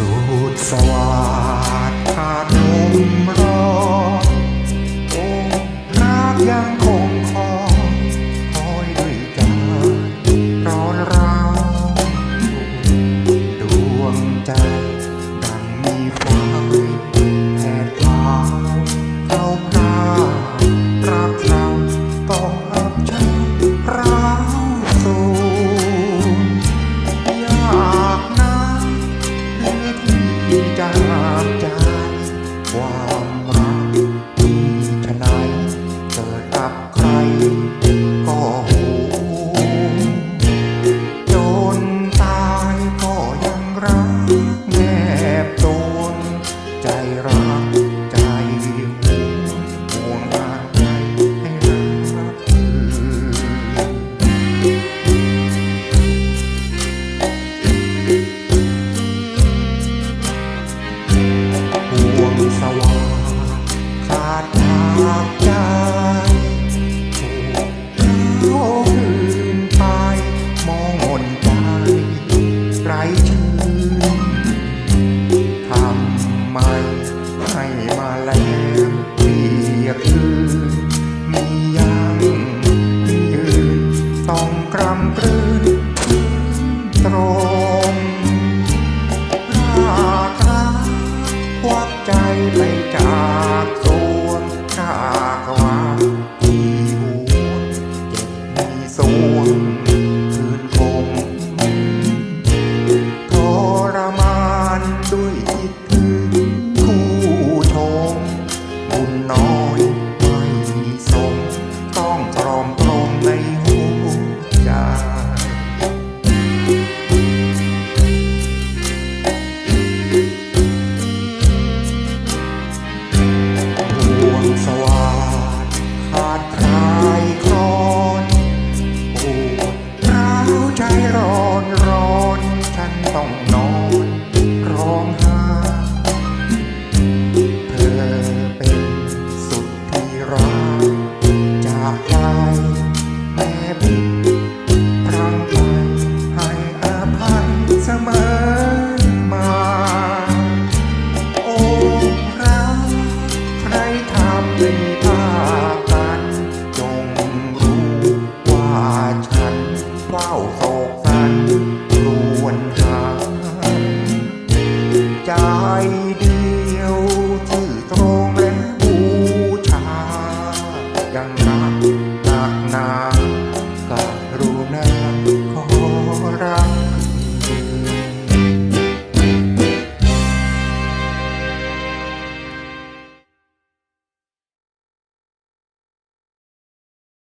สูตรสวาสขาดนมรอโอ้รักยังคงคอคอยด้วยกัรอนราดวงใจ จากใจความรักที่ทนายเกิดกับใครากจากถูกเขาคืนไป มองหนไปไร้ชื่ทำไมให้มาแลมเปียกคืนมียังยืนต้องกรำกรื้น you. ร้อนร้อนฉันต้อง